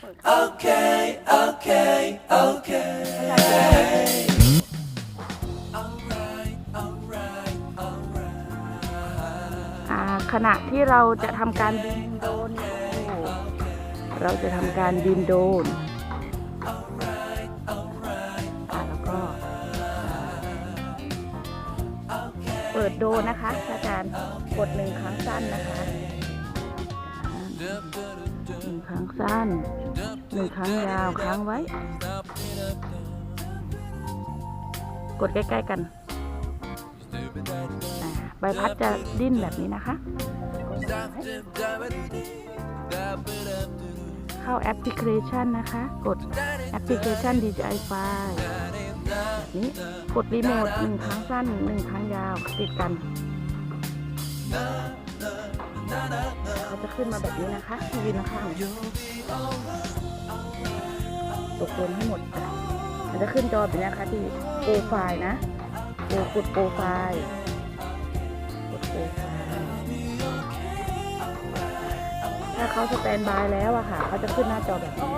เปิด Okay, okay, okay. Alright, alright, alright. อ่าขณะที่เราจะทำการบินโดรนอยู่เราจะทำการบินโดรนอ่าแล้วก็อ่าเปิดโดรนนะคะอาจารย์กดหนึ่งครั้งสั้นนะคะหนึ่ง ครั้งสั้นหนึ่งครั้งยาวค้างไว้ กดใกล้ ๆ กันใบพัดจะดิ้นแบบนี้นะคะ เข้าแอปพลิเคชันนะคะ กดแอปพลิเคชัน DJI File นี้กดรีโมทหนึ่งครั้งสั้นหนึ่งครั้งยาวติดกัน จะขึ้นมาแบบนี้นะคะที่ยืนข้างตกลงให้หมดมันจะขึ้นจอแบบนี้นะคะที่โปรไฟล์นะโปรกดโปรไฟล์กดโปรไฟล์ถ้าเขาสแตนบายแล้วอะค่ะเขาจะขึ้นหน้าจอแบบนี้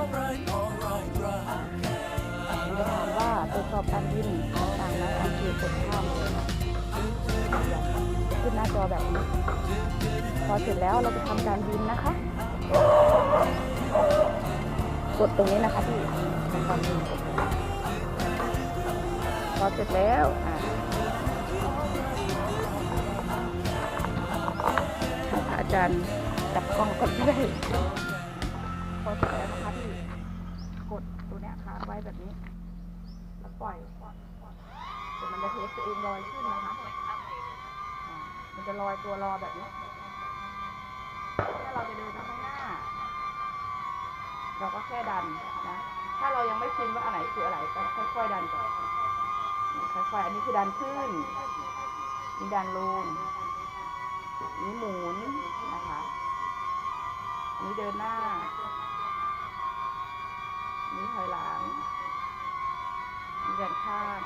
จะถามว่าตรวจสอบการบินต่างๆนะอันคือกดข้ามเลยขึ้นหน้าจอแบบนี้ พอเสร็จแล้วเราจะทำการบินนะคะ กดตรงนี้นะคะที่ทำการบินพอเสร็จแล้วอะให้พระอาจารย์จับกล้องก็ได้พอเสร็จแล้วนะคะที่กดตัวเนี้ยค้างไว้แบบนี้ แล้วปล่อยเดี๋ยวมันจะเทคตัวเองลอยขึ้นนะคะมันจะลอยตัวรอแบบนี้ ถ้าเราจะเดินไปข้างหน้า เราก็แค่ดันนะ ถ้าเรายังไม่ชินว่าอันไหนคืออะไรก็ค่อยๆดันก่อนค่อยๆอันนี้คือดันขึ้นนี่ดันลงนี่หมุนนะคะอันนี้เดินหน้านี่ถอยหลังนี่ดันข้าง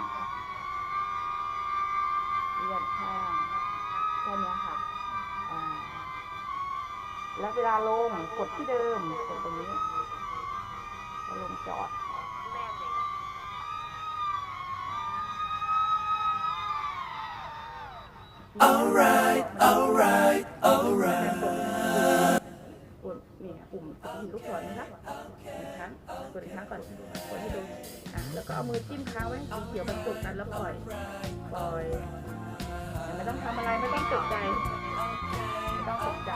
นี่ดันข้างแค่นี้ค่ะแล้วเวลาลงกดที่เดิมกดตรงนี้ แล้วลงจอด Alright, alright, alright. กดนี่ปุ่มหินลูกศรนะคะหนึ่งครั้งกดอีกครั้งก่อนกดให้ดูอะแล้วก็เอามือจิ้มค้างไว้สีเขียวบรรจุกันแล้วปล่อยปล่อยแต่ไม่ต้องทำอะไรไม่ต้องตกใจไม่ต้องตกใจ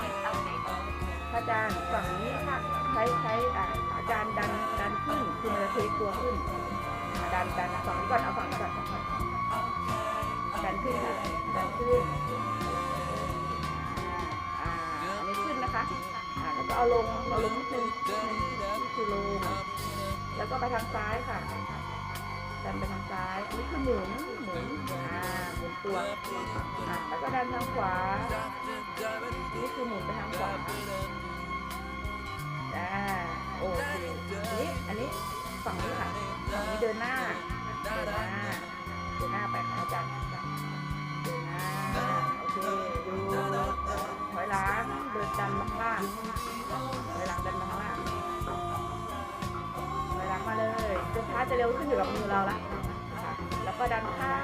พระอาจารย์ฝั่งนี้ค่ะ ใช้ใช้อาจารย์ดันดันขึ้นคือมันจะเทตัวขึ้นดันดันฝั่งนี้ก่อนเอาฝั่งนี้ก่อนดันขึ้นค่ะดันขึ้นอ่าอันนี้ขึ้นนะคะอ่าแล้วก็เอาลงเอาลงนิดนึงนี่คือลงแล้วก็ไปทางซ้ายค่ะดันไปทางซ้ายอันนี้คือหมุนหมุนอ่าหมุนตัวอ่าแล้วก็ดันทางขวานี่คือหมุนไปทางขวา อ่าโอเคทีนี้อันนี้ฝั่งนี้ค่ะฝั่งนี้เดินหน้าเดินหน้าเดินหน้าไปค่ะอาจารย์เดินหน้าโอเคดูถอยหลังเดินดันมาข้างล่างถอยหลังดันมาข้างล่างถอยหลังมาเลยจะช้าจะเร็วขึ้นอยู่กับมือเราละแล้วก็ดันข้างสไลด์ข้างสไลด์ข้าง